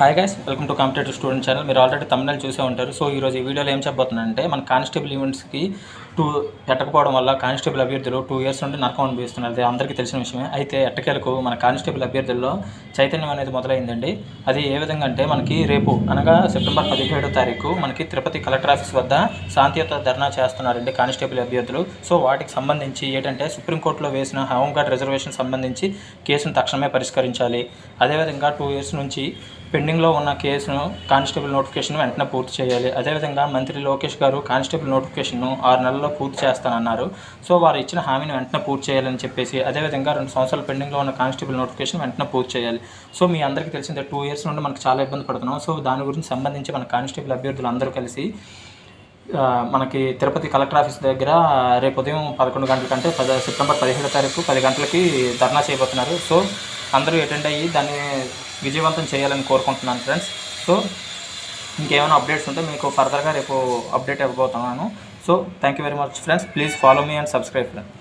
Hi guys welcome to competitive student channel మీరు already తమిళ చూసే ఉంటారు. సో ఈరోజు ఈ వీడియోలో ఏం చెప్పబోతున్నానంటే మన కానిస్టేబుల్ ఈవెంట్స్కి టూ పెట్టకపోవడం వల్ల కానిస్టేబుల్ అభ్యర్థులు టూ ఇయర్స్ నుండి నరకం అనిపిస్తున్నారు అది అందరికీ తెలిసిన విషయమే. అయితే ఎట్టకేలకు మన కానిస్టేబుల్ అభ్యర్థుల్లో చైతన్యం అనేది మొదలైందండి. అది ఏ విధంగా అంటే మనకి రేపు అనగా సెప్టెంబర్ పదిహేడో తారీఖు మనకి తిరుపతి కలెక్టర్ ఆఫీస్ వద్ద శాంతియుత ధర్నా చేస్తున్నారండి కానిస్టేబుల్ అభ్యర్థులు. సో వాటికి సంబంధించి ఏంటంటే సుప్రీంకోర్టులో వేసిన హోంగార్డ్ రిజర్వేషన్ సంబంధించి కేసును తక్షణమే పరిష్కరించాలి. అదేవిధంగా టూ ఇయర్స్ నుంచి పెండింగ్లో ఉన్న కేసును కానిస్టేబుల్ నోటిఫికేషన్ వెంటనే పూర్తి చేయాలి. అదేవిధంగా మంత్రి లోకేష్ గారు కానిస్టేబుల్ నోటిఫికేషన్ను ఆరు నెలల్లో పూర్తి చేస్తానన్నారు. సో వారు ఇచ్చిన హామీని వెంటనే పూర్తి చేయాలని చెప్పేసి అదేవిధంగా రెండు సంవత్సరాల పెండింగ్లో ఉన్న కానిస్టేబుల్ నోటిఫికేషన్ వెంటనే పూర్తి చేయాలి. సో మీ అందరికీ తెలిసిందే టూ ఇయర్స్ నుండి మనకు చాలా ఇబ్బంది పడుతున్నాం. సో దాని గురించి సంబంధించి మన కానిస్టేబుల్ అభ్యర్థులు అందరూ కలిసి మనకి తిరుపతి కలెక్టర్ ఆఫీస్ దగ్గర రేపు ఉదయం పదకొండు గంటల కంటే పద సెప్టెంబర్ పదిహేడో తారీఖు పది గంటలకి ధర్నా చేయబోతున్నారు. సో అందరూ అటెండ్ అయ్యి దాన్ని విజయవంతం చేయాలని కోరుకుంటున్నాను ఫ్రెండ్స్. సో ఇంకేమైనా అప్డేట్స్ ఉంటే మీకు ఫర్దర్గా రేపు అప్డేట్ ఇవ్వబోతున్నాను. So thank you very much friends. Please follow me and subscribe friends.